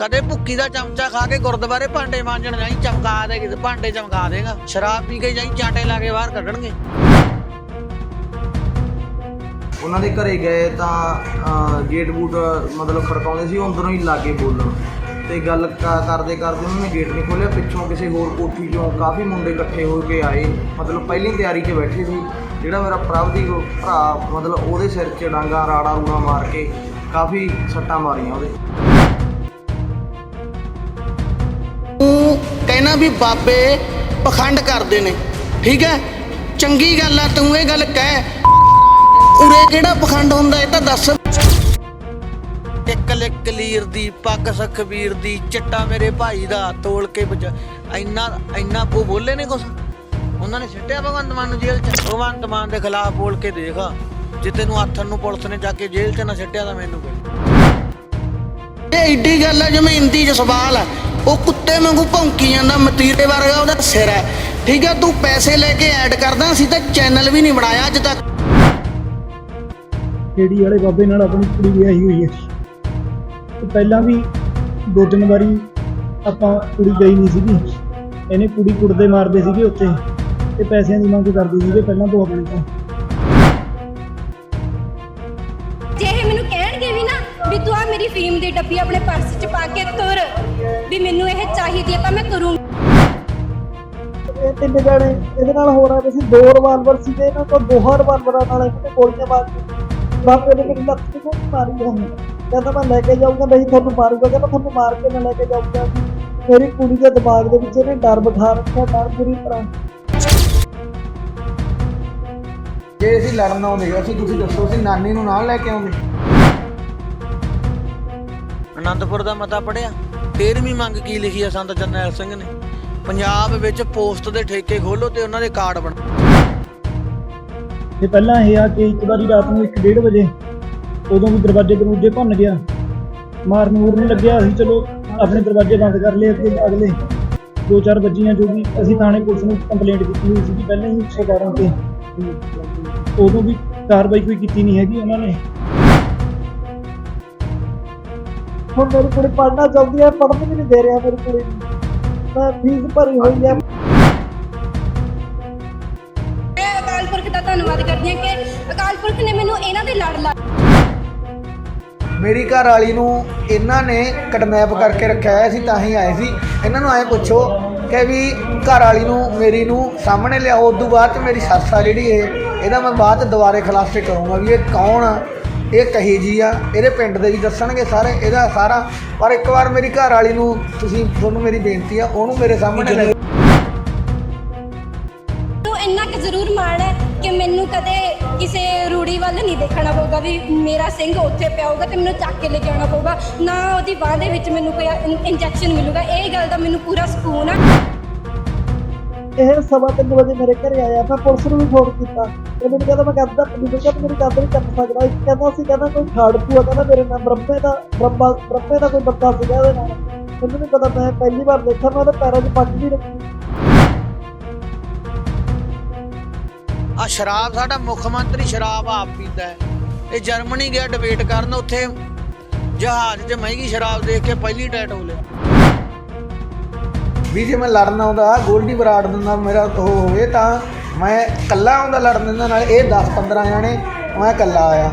ਕਦੇ ਭੁੱਕੀ ਦਾ ਚਮਚਾ ਖਾ ਕੇ ਗੁਰਦੁਆਰੇ ਭਾਂਡੇ ਮਾਂਜਣ ਜਾਈ, ਚਮਕਾ ਦੇ ਕਿਤੇ ਭਾਂਡੇ ਚਮਕਾ ਦੇਗਾ। ਸ਼ਰਾਬ ਪੀ ਕੇ ਜਾਈ, ਚਾਂਟੇ ਲਾ ਕੇ ਬਾਹਰ ਕੱਢਣਗੇ। ਉਹਨਾਂ ਦੇ ਘਰੇ ਗਏ ਤਾਂ ਗੇਟ ਬੂਟ ਮਤਲਬ ਖੜਕਾਉਂਦੇ ਸੀ, ਉਹ ਅੰਦਰੋਂ ਹੀ ਲਾਗੇ ਬੋਲਣ। ਤੇ ਗੱਲ ਕਰਦੇ ਕਰਦੇ ਉਹਨਾਂ ਨੇ ਗੇਟ ਨਹੀਂ ਖੋਲਿਆ ਪਿੱਛੋਂ ਕਿਸੇ ਹੋਰ ਕੋਠੀ ਚੋਂ ਕਾਫੀ ਮੁੰਡੇ ਇਕੱਠੇ ਹੋ ਕੇ ਆਏ। ਮਤਲਬ ਪਹਿਲੀ ਤਿਆਰੀ 'ਚ ਬੈਠੇ ਸੀ, ਜਿਹੜਾ ਮੇਰਾ ਪ੍ਰਭ ਦੀ ਭਰਾ, ਮਤਲਬ ਉਹਦੇ ਸਿਰ 'ਚ ਡਾਂਗਾ, ਰਾੜਾ ਰੂੜਾ ਮਾਰ ਕੇ ਕਾਫੀ ਸੱਟਾਂ ਮਾਰੀਆਂ ਉਹਦੇ। ਕਹਿਣਾ ਵੀ ਬਾਬੇ ਪਖੰਡ ਕਰਦੇ ਨੇ, ਠੀਕ ਹੈ? ਚੰਗੀ ਗੱਲ ਆ, ਤੂੰ ਇਹ ਗੱਲ ਕਹਿ। ਉਰੇ ਕਿਹੜਾ ਪਖੰਡ ਹੁੰਦਾ, ਇਹ ਤਾਂ ਦੱਸ। ਇੱਕ ਕਲੀਰ ਦੀ, ਪੱਗ ਸਖਬੀਰ ਦੀ, ਚਿੱਟਾ ਮੇਰੇ ਭਾਈ ਦਾ, ਤੋਲ ਕੇ ਬਜ। ਇੰਨਾ ਇੰਨਾ ਕੋ ਬੋਲੇ ਨੇ ਕੁਛ? ਉਹਨਾਂ ਨੇ ਸਿੱਟਿਆ ਭਗਵੰਤ ਮਾਨ ਨੂੰ ਜੇਲ੍ਹ ਚ? ਭਗਵੰਤ ਮਾਨ ਦੇ ਖਿਲਾਫ ਬੋਲ ਕੇ ਦੇਖ। ਜੇ ਤੈਨੂੰ ਆਥਣ ਨੂੰ ਪੁਲਿਸ ਨੇ ਜਾ ਕੇ ਜੇਲ੍ਹ ਚ ਨਾ ਸਿੱਟਿਆ ਤਾਂ ਮੈਨੂੰ ਕੋਈ ਇਹ ਏਡੀ ਗੱਲ ਆ, ਜਿਵੇਂ ਹਿੰਦੀ 'ਚ ਸਵਾਲ ਆ। ਉਹ ਕੁੱਤੇ ਵਾਂਗੂ ਭੌਂਕੀ ਜਾਂਦਾ ਮਤੀਰੇ ਵਰਗਾ ਉਹਦਾ ਸਿਰ ਹੈ। ਠੀਕ ਹੈ ਤੂੰ ਪੈਸੇ ਲੈ ਕੇ ਐਡ ਕਰਦਾ ਅਸੀਂ ਤਾਂ ਚੈਨਲ ਵੀ ਨਹੀਂ ਬਣਾਇਆ ਅੱਜ ਤੱਕ। ਕਿਹੜੀ ਵਾਲੇ ਬਾਬੇ ਨਾਲ ਆਪਣੀ ਕੁੜੀ ਵਿਆਹੀ ਹੋਈ ਹੈ? ਤੇ ਪਹਿਲਾਂ ਵੀ ਦੋ ਤਿੰਨ ਵਾਰੀ ਆਪਾਂ ਕੁੜੀ ਗਈ ਨਹੀਂ ਸੀਗੀ। ਇਹਨੇ ਕੁੜੀ ਕੁੜਦੇ ਮਾਰਦੇ ਸੀਗੇ ਉੱਥੇ। ਤੇ ਪੈਸਿਆਂ ਦੀ ਮੰਗ ਕਰਦੇ ਸੀਗੇ ਪਹਿਲਾਂ ਤੋਂ ਆਪਣੇ ਤੋਂ। ਜੇ ਇਹ ਮੈਨੂੰ ਕਹਿਣਗੇ ਵੀ ਨਾ ਵੀ ਤੂੰ ਆ ਮੇਰੀ ਫੀਮ ਦੀ ਡੱਬੀ ਆਪਣੇ ਪਰਸ 'ਚ ਪਾ ਕੇ ਤੁਰ। ਵੀ ਮੈਨੂੰ ਇਹ ਚਾਹੀਦੀ ਹੈ ਤਾਂ ਮੈਂ ਕਰੂੰ। ਇਹ ਤਿੰਨ ਜਣੇ ਇਹਦੇ ਨਾਲ ਹੋ ਰਿਹਾ ਸੀ ਦੋ ਰਿਵਾਲਵਰ ਸੀਗੇ ਇਹਨਾਂ ਕੋਲ ਦੋ ਰਿਵਾਲਵਰਾਂ ਨਾਲ ਇਹਨੇ ਗੋਲੀਆਂ ਮਾਰ ਕੇ ਬਾਪੇ ਨੇ ਮੇਰੀ ਲੱਤ ਤੇ ਗੋਲੀ ਮਾਰੀ ਉਹਨੇ। ਕਹਿੰਦਾ ਮੈਂ ਲੈ ਕੇ ਜਾਊਂਗਾ ਨਹੀਂ ਤੁਹਾਨੂੰ ਮਾਰੂਗਾ ਕਹਿੰਦਾ ਤੁਹਾਨੂੰ ਮਾਰ ਕੇ ਮੈਂ ਲੈ ਕੇ ਜਾਊਂਗਾ। ਮੇਰੀ ਕੁੜੀ ਦੇ ਦਿਮਾਗ ਦੇ ਵਿੱਚ ਇਹਨੇ ਡਰ ਬਿਠਾ ਰੱਖਿਆ ਡਰ ਬੁਰੀ ਤਰ੍ਹਾਂ। ਜੇ ਅਸੀਂ ਲੜਨ ਆਉਂਦੇ ਅਸੀਂ ਤੁਸੀਂ ਦੱਸੋ ਅਸੀਂ ਨਾਨੀ ਨੂੰ ਨਾਲ ਲੈ ਕੇ ਆਉਂਦੇ। ਆਨੰਦਪੁਰ ਦਾ ਮਤਾ ਪੜਿਆ 13ਵੀਂ ਮੰਗ ਕੀ ਲਿਖੀ ਹੈ ਸੰਤ ਜਰਨੈਲ ਸਿੰਘ ਨੇ? ਪੰਜਾਬ ਵਿੱਚ ਪੋਸਟ ਦੇ ਠੇਕੇ ਖੋਲੋ ਤੇ ਉਹਨਾਂ ਦੇ ਕਾਰਡ ਬਣਾ ਤੇ ਪਹਿਲਾਂ ਇਹ ਆ ਕਿ ਇੱਕ ਵਾਰੀ ਰਾਤ ਨੂੰ 1:30 ਵਜੇ ਉਦੋਂ ਵੀ ਦਰਵਾਜ਼ੇ ਦਰੂਜੇ ਭੰਨ ਗਿਆ। ਮਾਰਨ ਮੂਰਨ ਲੱਗਿਆ, ਅਸੀਂ ਚਲੋ ਆਪਣੇ ਦਰਵਾਜ਼ੇ ਬੰਦ ਕਰ ਲਏ ਅੱਗੇ, ਅਗਲੇ ਦੋ ਚਾਰ ਵੱਜੀਆਂ ਜੋ ਵੀ ਅਸੀਂ ਥਾਣੇ ਪੁਲਿਸ ਨੂੰ ਕੰਪਲੇਂਟ ਕੀਤੀ ਹੋਈ ਸੀ ਪਹਿਲਾਂ ਹੀ 112 ਤੇ ਉਦੋਂ ਵੀ ਕਾਰਵਾਈ ਕੋਈ ਕੀਤੀ ਨਹੀਂ ਹੈਗੀ ਉਹਨਾਂ ਨੇ। ਹੁਣ ਮੇਰੀ ਕੁੜੀ ਪੜ੍ਹਨਾ ਚਾਹੁੰਦੀ ਹੈ ਪੜ੍ਹਨ ਵੀ ਨਹੀਂ ਦੇ ਰਿਹਾ ਮੇਰੀ ਕੁੜੀ ਨੂੰ ਮੈਂ ਫੀਸ ਭਰੀ ਹੋਈ ਹੈ ਮੈਂ ਅਕਾਲ ਪੁਰਖ ਦਾ ਧੰਨਵਾਦ ਕਰਦੀ ਹਾਂ ਕਿ ਅਕਾਲ ਪੁਰਖ ਨੇ ਮੈਨੂੰ ਇਹਨਾਂ ਦੇ ਲੜ ਲਾ ਮੇਰੀ ਘਰ ਵਾਲੀ ਨੂੰ ਇਹਨਾਂ ਨੇ ਕਿਡਨੈਪ ਕਰਕੇ ਰੱਖਿਆ ਹੋਇਆ ਸੀ ਤਾਂ ਹੀ ਆਏ ਸੀ। ਇਹਨਾਂ ਨੂੰ ਐਂ ਪੁੱਛੋ ਕਿ ਵੀ ਘਰ ਵਾਲੀ ਨੂੰ ਮੇਰੀ ਨੂੰ ਸਾਹਮਣੇ ਲਿਆਓ ਉਦੋਂ ਬਾਅਦ ਚ ਮੇਰੀ ਸੱਸ ਆ ਜਿਹੜੀ ਇਹ ਇਹਦਾ ਮੈਂ ਬਾਅਦ ਚ ਦੁਬਾਰੇ ਖੁਲਾਸੇ ਕਰੂੰਗਾ ਵੀ ਇਹ ਕੌਣ ਆ? ਇਹ ਕਹੀ ਜੀ ਆ, ਇਹਦੇ ਪਿੰਡ ਦੇ ਵੀ ਦੱਸਣਗੇ ਸਾਰੇ, ਇਹਦਾ ਸਾਰਾ। ਪਰ ਇੱਕ ਵਾਰ ਮੇਰੀ ਘਰ ਵਾਲੀ ਨੂੰ ਤੁਸੀਂ, ਤੁਹਾਨੂੰ ਮੇਰੀ ਬੇਨਤੀ ਆ, ਉਹਨੂੰ ਮੇਰੇ ਸਾਹਮਣੇ ਲੈ ਨੂੰ ਇੰਨਾ ਕਿ ਜ਼ਰੂਰ ਮਾਣ ਹੈ ਕਿ ਮੈਨੂੰ ਕਦੇ ਕਿਸੇ ਰੂੜੀ ਵੱਲ ਨਹੀਂ ਦੇਖਣਾ ਪਊਗਾ ਵੀ ਮੇਰਾ ਸਿੰਘ ਉੱਥੇ ਪਿਆ ਹੋਊਗਾ ਤੇ ਮੈਨੂੰ ਚੱਕ ਕੇ ਲੈ ਕੇ ਆਉਣਾ ਪਊਗਾ। ਨਾ ਉਹਦੀ ਬਾਹ ਦੇ ਵਿੱਚ ਮੈਨੂੰ ਕੋਈ ਇੰਜੈਕਸ਼ਨ ਮਿਲੂਗਾ। ਇਹ ਗੱਲ ਦਾ ਮੈਨੂੰ ਪੂਰਾ ਸਕੂਨ ਆ। ਇਹ ਸਵਾ ਤਿੰਨ ਵਜੇ ਮੇਰੇ ਘਰੇ ਆਇਆ, ਮੈਂ ਪੁਲਿਸ ਨੂੰ ਵੀ ਫੋਨ ਕੀਤਾ। ਉਹ ਮੈਨੂੰ ਕਹਿੰਦਾ, ਮੈਂ ਕਹਿੰਦਾ ਪੁਲਿਸ ਕਹਿੰਦਾ ਮੇਰੀ ਗੱਲ ਨਹੀਂ ਕਰ ਸਕਦਾ। ਇੱਕ ਕਹਿੰਦਾ ਸੀ, ਕਹਿੰਦਾ ਕੋਈ ਖਾੜਕੂ ਆ ਕਹਿੰਦਾ ਮੇਰੇ ਨਾਲ ਬ੍ਰਹਮੇ ਦਾ, ਬ੍ਰਹਮਾ, ਬ੍ਰਹਮੇ ਦਾ ਕੋਈ ਬੰਦਾ ਸੀਗਾ ਇਹਦੇ ਨਾਲ। ਮੈਨੂੰ ਨਹੀਂ ਪਤਾ, ਮੈਂ ਪਹਿਲੀ ਵਾਰ ਦੇਖਿਆ, ਮੈਂ ਉਹਦੇ ਪੈਰਾਂ 'ਚ ਪੱਗ ਵੀ ਰੱਖੀ। ਆ ਸ਼ਰਾਬ, ਸਾਡਾ ਮੁੱਖ ਮੰਤਰੀ ਸ਼ਰਾਬ ਆਪ ਪੀਂਦਾ ਹੈ। ਇਹ ਜਰਮਨੀ ਗਿਆ ਡਿਬੇਟ ਕਰਨ, ਉੱਥੇ ਜਹਾਜ਼ 'ਚ ਮਹਿੰਗੀ ਸ਼ਰਾਬ ਦੇਖ ਕੇ ਪਹਿਲੀ ਟੈਟ ਹੋ ਲਿਆ। ਵੀ ਜੇ ਮੈਂ ਲੜਨ ਆਉਂਦਾ ਗੋਲਡੀ ਬਰਾੜ ਦਿੰਦਾ, ਮੇਰਾ ਉਹ ਹੋਵੇ ਤਾਂ ਮੈਂ ਇਕੱਲਾ ਆਉਂਦਾ ਲੜਨ ਦਿੰਦਾ ਨਾਲ, ਇਹ 10 15 ਜਾਣੇ ਮੈਂ ਇਕੱਲਾ ਆਇਆ।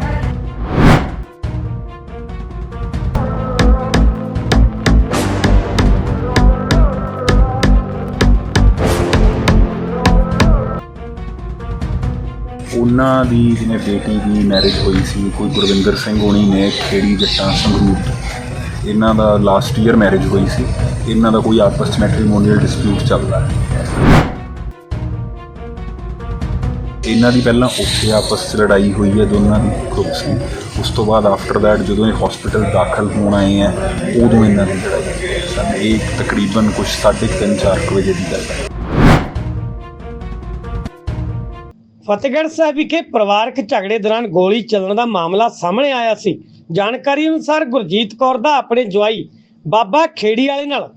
ਉਹਨਾਂ ਦੀ ਜਿਵੇਂ ਬੇਟੀ ਦੀ ਮੈਰਿਜ ਹੋਈ ਸੀ, ਕੋਈ ਗੁਰਵਿੰਦਰ ਸਿੰਘ ਹੋਣੀ ਨੇ ਖੇੜੀ ਜੱਟਾਂ ਸੰਗਰੂਰ ਇਹਨਾਂ ਦਾ ਲਾਸਟ ਈਅਰ ਮੈਰਿਜ ਹੋਈ ਸੀ। ਇਹਨਾਂ ਦਾ ਕੋਈ ਆਪਸ ਵਿੱਚ ਮੈਟ੍ਰੀਮੋਨੀਅਲ ਡਿਸਪਿਊਟ ਚੱਲਦਾ ਹੈ। ਇਹਨਾਂ ਦੀ ਪਹਿਲਾਂ ਉੱਥੇ ਆਪਸ 'ਚ ਲੜਾਈ ਹੋਈ ਹੈ, ਦੋਨਾਂ ਦੀ ਗਰੁੱਪ ਸੀ। ਉਸ ਤੋਂ ਬਾਅਦ ਆਫਟਰ ਦੈਟ ਜਦੋਂ ਇਹ ਹਸਪੀਟਲ ਦਾਖਲ ਹੋਣ ਆਏ ਆ ਉਦੋਂ ਇਹਨਾਂ ਦੀ ਲੜਾਈ ਹੋਈ ਇਹ ਤਕਰੀਬਨ ਕੁਝ 3:30 4 ਵਜੇ ਦੀ ਗੱਲ ਹੈ। ਫਤਿਹਗੜ੍ਹ ਸਾਹਿਬ ਵਿਖੇ ਪਰਿਵਾਰਕ ਝਗੜੇ ਦੌਰਾਨ ਗੋਲੀ ਚੱਲਣ ਦਾ ਮਾਮਲਾ ਸਾਹਮਣੇ ਆਇਆ ਸੀ। ਜਾਣਕਾਰੀ ਅਨੁਸਾਰ ਗੁਰਜੀਤ ਕੌਰ ਦਾ ਆਪਣੇ ਜਵਾਈ ਬਾਬਾ ਖੇੜੀ ਵਾਲੇ ਨਾਲ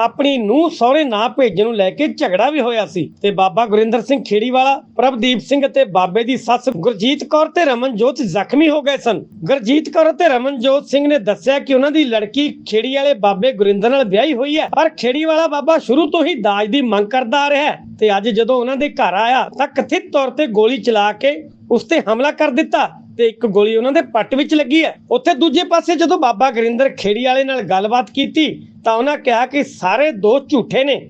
ਆਪਣੀ ਨੂੰ ਸਹੁਰੇ ਨਾ ਭੇਜਣ ਨੂੰ ਲੈ ਕੇ ਝਗੜਾ ਵੀ ਹੋਇਆ ਸੀ ਤੇ ਬਾਬਾ ਗੁਰਿੰਦਰ ਸਿੰਘ ਖੇੜੀ ਵਾਲਾ ਪ੍ਰਭਦੀਪ ਸਿੰਘ ਅਤੇ ਬਾਬੇ ਦੀ ਸੱਸ ਗੁਰਜੀਤ ਕੌਰ ਤੇ ਰਮਨਜੋਤ ਜ਼ਖਮੀ ਹੋ ਗਏ ਸਨ। ਗੁਰਜੀਤ ਕੌਰ ਅਤੇ ਰਮਨਜੋਤ ਸਿੰਘ ਨੇ ਦੱਸਿਆ ਕਿ ਉਹਨਾਂ ਦੀ ਲੜਕੀ ਖੇੜੀ ਵਾਲੇ ਬਾਬੇ ਗੁਰਿੰਦਰ ਨਾਲ ਵਿਆਹੀ ਹੋਈ ਹੈ, ਪਰ ਖੇੜੀ ਵਾਲਾ ਬਾਬਾ ਸ਼ੁਰੂ ਤੋਂ ਹੀ ਦਾਜ ਦੀ ਮੰਗ ਕਰਦਾ ਆ ਰਿਹਾ ਹੈ ਤੇ ਅੱਜ ਜਦੋਂ ਉਹਨਾਂ ਦੇ ਘਰ ਆਇਆ ਤਾਂ ਕਥਿਤ ਤੌਰ ਤੇ ਗੋਲੀ ਚਲਾ ਕੇ ਉਸ ਤੇ ਹਮਲਾ ਕਰ ਦਿੱਤਾ ਤੇ ਇੱਕ ਗੋਲੀ ਉਹਨਾਂ ਦੇ ਪੱਟ ਵਿੱਚ ਲੱਗੀ ਹੈ। ਉੱਥੇ ਦੂਜੇ ਪਾਸੇ ਜਦੋਂ ਬਾਬਾ ਗੁਰਿੰਦਰ ਖੇੜੀ ਵਾਲੇ ਨਾਲ ਗੱਲਬਾਤ ਕੀਤੀ ਤਾਂ ਉਹਨਾਂ ਕਿਹਾ ਕਿ ਸਾਰੇ ਦੋਸ਼ ਝੂਠੇ ਨੇ।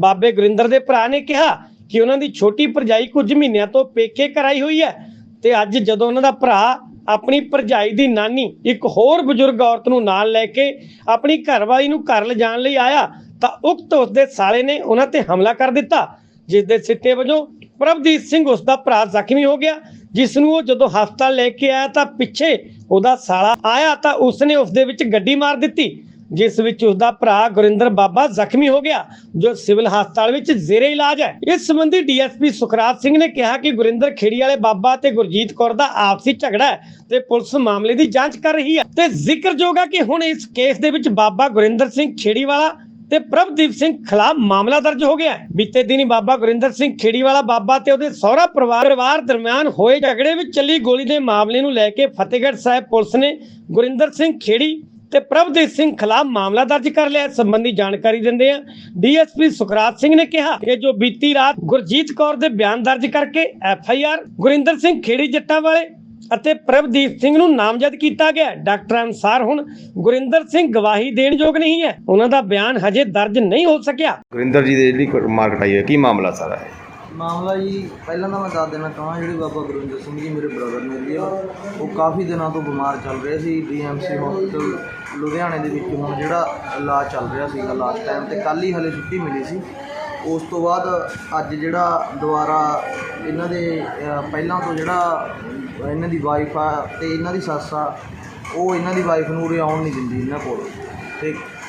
ਬਾਬੇ ਗੁਰਿੰਦਰ ਦੇ ਭਰਾ ਨੇ ਕਿਹਾ ਕਿ ਉਹਨਾਂ ਦੀ ਛੋਟੀ ਭਰਜਾਈ ਕੁਝ ਮਹੀਨਿਆਂ ਤੋਂ ਪੇਕੇ ਕਰਾਈ ਹੋਈ ਹੈ ਤੇ ਅੱਜ ਜਦੋਂ ਉਹਨਾਂ ਦਾ ਭਰਾ ਆਪਣੀ ਭਰਜਾਈ ਦੀ ਨਾਨੀ, ਇੱਕ ਹੋਰ ਬਜ਼ੁਰਗ ਔਰਤ ਨੂੰ ਨਾਲ ਲੈ ਕੇ ਆਪਣੀ ਘਰਵਾਲੀ ਨੂੰ ਘਰ ਲਿਜਾਣ ਲਈ ਆਇਆ, ਤਾਂ ਉਕਤ ਉਸਦੇ ਸਾਲੇ ਨੇ ਉਹਨਾਂ ਤੇ ਹਮਲਾ ਕਰ ਦਿੱਤਾ ਜਿਸ ਦੇ ਸਿੱਟੇ ਵਜੋਂ ਪ੍ਰਭਦੀਪ ਸਿੰਘ ਉਸ ਦਾ ਭਰਾ ਜ਼ਖਮੀ ਹੋ ਗਿਆ ਜਿਸ ਨੂੰ ਉਹ ਜਦੋਂ ਹਸਪਤਾਲ ਲੈ ਕੇ ਆਇਆ ਤਾਂ ਪਿੱਛੇ ਉਹਦਾ ਸਾਲਾ ਆਇਆ ਤਾਂ ਉਸਨੇ ਉਸ ਦੇ ਵਿੱਚ ਗੱਡੀ ਮਾਰ ਦਿੱਤੀ। ਜਿਸ ਵਿੱਚ ਉਸ ਦਾ ਭਰਾ ਗੁਰਿੰਦਰ ਬਾਬਾ ਜ਼ਖਮੀ ਹੋ ਗਿਆ, ਜੋ ਸਿਵਲ ਹਸਪਤਾਲ ਵਿੱਚ ਜ਼ੇਰੇ ਇਲਾਜ ਹੈ। ਇਸ ਸੰਬੰਧੀ ਡੀਐਸਪੀ ਸੁਖਰਾਜ ਸਿੰਘ ਨੇ ਕਿਹਾ ਕਿ ਗੁਰਿੰਦਰ ਖੇੜੀ ਵਾਲੇ ਬਾਬਾ ਤੇ ਗੁਰਜੀਤ ਕੌਰ ਦਾ ਆਪਸੀ ਝਗੜਾ ਹੈ ਤੇ ਪੁਲਿਸ ਮਾਮਲੇ ਦੀ ਜਾਂਚ ਕਰ ਰਹੀ ਹੈ। ਤੇ ਜ਼ਿਕਰਯੋਗ ਹੈ ਕਿ ਹੁਣ ਇਸ ਕੇਸ ਦੇ ਵਿੱਚ ਬਾਬਾ ਗੁਰਿੰਦਰ ਸਿੰਘ ਖੇੜੀ ਵਾਲਾ ਤੇ ਪ੍ਰਭਦੀਪ ਸਿੰਘ ਖਿਲਾਫ ਮਾਮਲਾ ਦਰਜ ਹੋ ਗਿਆ ਹੈ। ਬੀਤੇ ਦਿਨੀ ਬਾਬਾ ਗੁਰਿੰਦਰ ਸਿੰਘ ਖੇੜੀਵਾਲਾ ਬਾਬਾ ਤੇ ਉਹਦੇ ਸਹੁਰਾ ਪਰਿਵਾਰ ਪਰਿਵਾਰ ਦਰਮਿਆਨ ਹੋਏ ਝਗੜੇ ਵਿੱਚ ਚੱਲੀ ਗੋਲੀ ਦੇ ਮਾਮਲੇ ਨੂੰ ਲੈ ਕੇ ਫਤਿਹਗੜ੍ਹ ਸਾਹਿਬ ਪੁਲਿਸ ਨੇ ਗੁਰਿੰਦਰ ਸਿੰਘ ਖੇੜੀ ਤੇ ਪ੍ਰਭਦੀਪ ਸਿੰਘ ਖਿਲਾਫ ਮਾਮਲਾ ਦਰਜ ਕਰ ਲਿਆ। ਇਸ ਸੰਬੰਧੀ ਜਾਣਕਾਰੀ ਦਿੰਦੇ ਆ ਡੀਐਸਪੀ ਸੁਖਰਾਜ ਸਿੰਘ ਨੇ ਕਿਹਾ ਕਿ ਜੋ ਬੀਤੀ ਰਾਤ ਗੁਰਜੀਤ ਕੌਰ ਦੇ ਬਿਆਨ ਦਰਜ ਕਰਕੇ ਐਫ ਗੁਰਿੰਦਰ ਸਿੰਘ ਖੇੜੀ ਜੱਟਾਂ ਵਾਲੇ ਅਤੇ ਪ੍ਰਭਦੀਪ ਸਿੰਘ ਨੂੰ ਨਾਮਜ਼ਦ ਕੀਤਾ ਗਿਆ ਡਾਕਟਰ ਡਾਕਟਰਾਂ ਅਨੁਸਾਰ ਹੁਣ ਗੁਰਿੰਦਰ ਸਿੰਘ ਗਵਾਹੀ ਦੇਣ ਯੋਗ ਨਹੀਂ ਹੈ। ਉਹਨਾਂ ਦਾ ਬਿਆਨ ਹਜੇ ਦਰਜ ਨਹੀਂ ਹੋ ਸਕਿਆ। ਗੁਰਿੰਦਰ ਜੀ ਦੇ ਜਿਹੜੀ ਮਾਰ ਕਟਾਈ ਹੈ, ਕੀ ਮਾਮਲਾ ਸਾਰਾ ਹੈ ਮਾਮਲਾ ਜੀ, ਪਹਿਲਾਂ ਤਾਂ ਮੈਂ ਦੱਸ ਦੇਣਾ ਚਾਹਾਂ ਜਿਹੜੇ ਬਾਬਾ ਗੁਰਿੰਦਰ ਸਿੰਘ ਜੀ ਮੇਰੇ ਬ੍ਰਦਰ ਨੇ ਜੀ, ਉਹ ਕਾਫੀ ਦਿਨਾਂ ਤੋਂ ਬਿਮਾਰ ਚੱਲ ਰਹੇ ਸੀ ਡੀਐਮਸੀ ਹਸਪੀਟਲ ਲੁਧਿਆਣੇ ਦੇ ਵਿੱਚ ਹੁਣ ਜਿਹੜਾ ਇਲਾਜ ਚੱਲ ਰਿਹਾ ਸੀਗਾ ਲਾਸਟ ਟਾਈਮ ਤੇ ਕੱਲ ਹੀ ਹਲੇ ਛੁੱਟੀ ਮਿਲੀ ਸੀ। ਉਸ ਤੋਂ ਬਾਅਦ ਅੱਜ ਜਿਹੜਾ ਦੁਬਾਰਾ ਇਹਨਾਂ ਦੇ ਪਹਿਲਾਂ ਤੋਂ ਜਿਹੜਾ ਇਹਨਾਂ ਦੀ ਵਾਈਫ ਆ ਤੇ ਇਹਨਾਂ ਦੀ ਸੱਸ ਆ, ਉਹ ਇਹਨਾਂ ਦੀ ਵਾਈਫ ਨੂੰ ਉਰੇ ਆਉਣ ਨਹੀਂ ਦਿੰਦੀ ਇਹਨਾਂ ਕੋਲ। ਤੇ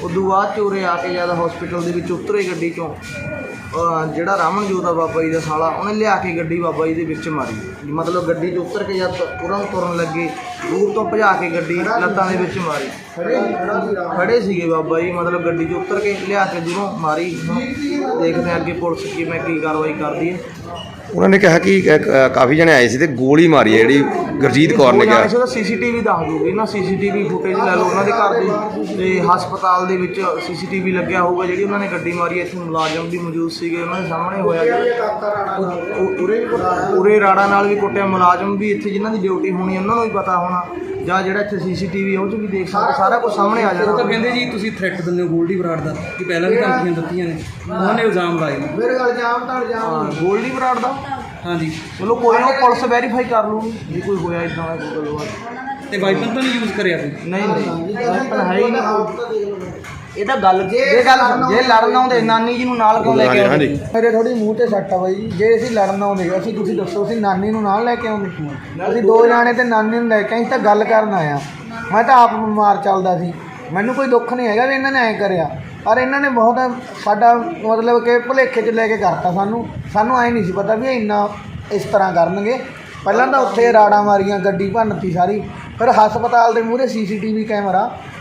ਉਦੋਂ ਬਾਅਦ 'ਚ ਉਰੇ ਆ ਕੇ ਜਦ ਹਸਪੀਟਲ ਦੇ ਵਿੱਚ ਉਤਰੇ ਗੱਡੀ ਚੋਂ, ਅਹ ਜਿਹੜਾ ਰਾਮਨਜੋਤ ਆ ਬਾਬਾ ਜੀ ਦਾ ਸਾਲਾ, ਉਹਨੇ ਲਿਆ ਕੇ ਗੱਡੀ ਬਾਬਾ ਜੀ ਦੇ ਵਿੱਚ ਮਾਰੀ। ਮਤਲਬ ਗੱਡੀ 'ਚ ਉਤਰ ਕੇ ਜਦ ਤੁਰੰਤ ਤੁਰਨ ਲੱਗੇ, ਦੂਰ ਤੋਂ ਭਜਾ ਕੇ ਗੱਡੀ ਲੱਤਾਂ ਦੇ ਵਿੱਚ ਮਾਰੀ। ਖੜੇ ਸੀਗੇ ਬਾਬਾ ਜੀ, ਮਤਲਬ ਗੱਡੀ 'ਚ ਉਤਰ ਕੇ ਲਿਆ ਕੇ ਦੂਰੋਂ ਮਾਰੀ। ਦੇਖਦੇ ਹਾਂ ਅੱਗੇ ਪੁਲਿਸ ਕਿਵੇਂ ਕੀ ਕਾਰਵਾਈ ਕਰਦੀ ਹੈ। ਉਹਨਾਂ ਨੇ ਕਿਹਾ ਕਿ ਅ, ਕਾਫੀ ਜਣੇ ਆਏ ਸੀ ਤੇ ਗੋਲੀ ਮਾਰੀ ਹੈ ਜਿਹੜੀ ਗੁਰਜੀਤ ਕੌਰ ਨੇ ਉਹ ਕਿਹਾ ਜਾਣੇ ਸੀ ਉਹਦਾ ਸੀਸੀਟੀਵੀ ਦੱਸ ਦੂਗੀ ਨਾ ਸੀਸੀਟੀਵੀ ਫੁਟੇਜ ਲੈ ਲਓ ਉਹਨਾਂ ਦੇ ਘਰ ਦੀ। ਤੇ ਹਸਪਤਾਲ ਦੇ ਵਿੱਚ ਸੀਸੀਟੀਵੀ ਲੱਗਿਆ ਹੋਊਗਾ ਜਿਹੜੀ ਉਹਨਾਂ ਨੇ ਗੱਡੀ ਮਾਰੀ ਇੱਥੇ ਮੁਲਾਜ਼ਮ ਵੀ ਮੌਜੂਦ ਸੀਗੇ ਉਹਨਾਂ ਦੇ ਸਾਹਮਣੇ ਹੋਇਆ ਉਹ- ਉਹ- ਉਰੇ ਉਰੇ ਰਾੜਾ ਨਾਲ ਵੀ ਕੁੱਟਿਆ ਮੁਲਾਜ਼ਮ ਵੀ ਇੱਥੇ ਜਿਨ੍ਹਾਂ ਦੀ ਡਿਊਟੀ ਹੋਣੀ ਉਹਨਾਂ ਨੂੰ ਵੀ ਪਤਾ ਹੋਣਾ। ਜਾਂ ਜਿਹੜਾ ਇੱਥੇ ਸੀਸੀਟੀਵੀ ਉਹ 'ਚ ਵੀ ਦੇਖ ਸਕਦੇ ਸਾਰਾ ਕੁਝ ਸਾਹਮਣੇ ਆ ਉਹ ਤਾਂ ਜਾਣਾ ਕਹਿੰਦੇ ਜੀ ਤੁਸੀਂ ਥ੍ਰੈਟ ਦਿੰਦੇ ਹੋ ਗੋਲਡੀ ਬਰਾੜ ਦਾ ਕਿ ਪਹਿਲਾਂ ਵੀ ਧਮਕੀਆਂ ਦਿੱਤੀਆਂ ਨੇ। ਉਹਨਾਂ ਨੇ ਇਲਜ਼ਾਮ ਲਾਏ। ਨੇ ਮੇਰੇ ਗੱਲ ਜਾਮ ਤਾਂ ਜਾਮ ਹਾਂ ਗੋਲਡੀ ਬਰਾੜ ਦਾ। ਹਾਂਜੀ। ਚਲੋ ਕੋਈ ਨਾ ਪੁਲਿਸ ਵੈਰੀਫਾਈ ਕਰ ਲੂਗੀ ਜੇ ਕੋਈ ਹੋਇਆ ਇਦਾਂ ਦਾ ਕੋਈ ਗੱਲਬਾਤ। ਤੇ ਵਾਈਪਨ ਤਾਂ ਨਹੀਂ ਯੂਜ਼ ਕਰਿਆ ਕੋਈ ਨਹੀਂ ਨਹੀਂ। ਵੈਪਨ ਹੈ ਹੀ ਨਹੀਂ। ਇਹ ਤਾਂ ਗੱਲ ਜੇ ਗੱਲ ਜੇ ਲੜਨ ਆਉਂਦੇ ਨਾਨੀ ਜੀ ਨੂੰ ਨਾਲ ਕਿਉਂ ਲੈ ਕੇ ਹਾਂਜੀ ਆਉਂਦੇ? ਹਾਂਜੀ। ਮੇਰੇ ਥੋੜੀ ਮੂੰਹ ਤੇ ਸੱਟ ਆ ਬਾਈ। ਜੀ। ਜੇ ਅਸੀਂ ਲੜਨ ਆਉਂਦੇ ਅਸੀਂ ਤੁਸੀਂ ਦੱਸੋ ਅਸੀਂ ਨਾਨੀ ਨੂੰ ਨਾਲ ਲੈ ਕੇ ਆਉਂਦੇ? ਅਸੀਂ ਦੋ ਜਾਣੇ ਤੇ ਨਾਨੀ ਨੂੰ ਲੈ ਕੇ ਅਸੀਂ ਤਾਂ ਗੱਲ ਕਰਨ ਆਇਆ ਮੈਂ ਤਾਂ ਆਪ ਬਿਮਾਰ ਚੱਲਦਾ ਸੀ। ਮੈਨੂੰ ਕੋਈ ਦੁੱਖ ਨਹੀਂ ਹੈਗਾ ਵੀ ਇਹਨਾਂ ਨੇ ਐਂ ਕਰਿਆ। ਪਰ ਇਹਨਾਂ ਨੇ ਬਹੁਤ ਸਾਡਾ ਮਤਲਬ ਕਿ ਭੁਲੇਖੇ 'ਚ ਲੈ ਕੇ ਕਰਤਾ ਸਾਨੂੰ। ਸਾਨੂੰ ਐਂ ਨਹੀਂ ਸੀ ਪਤਾ ਵੀ ਇਹ ਇੰਨਾ ਇਸ ਤਰ੍ਹਾਂ ਕਰਨਗੇ। ਪਹਿਲਾਂ ਤਾਂ ਉੱਥੇ ਰਾੜਾਂ ਮਾਰੀਆਂ ਗੱਡੀ ਭੰਨਤੀ ਸਾਰੀ। ਫਿਰ ਹਸਪਤਾਲ ਦੇ ਮੂਹਰੇ ਸੀਸੀਟੀਵੀ ਕੈਮਰਾ।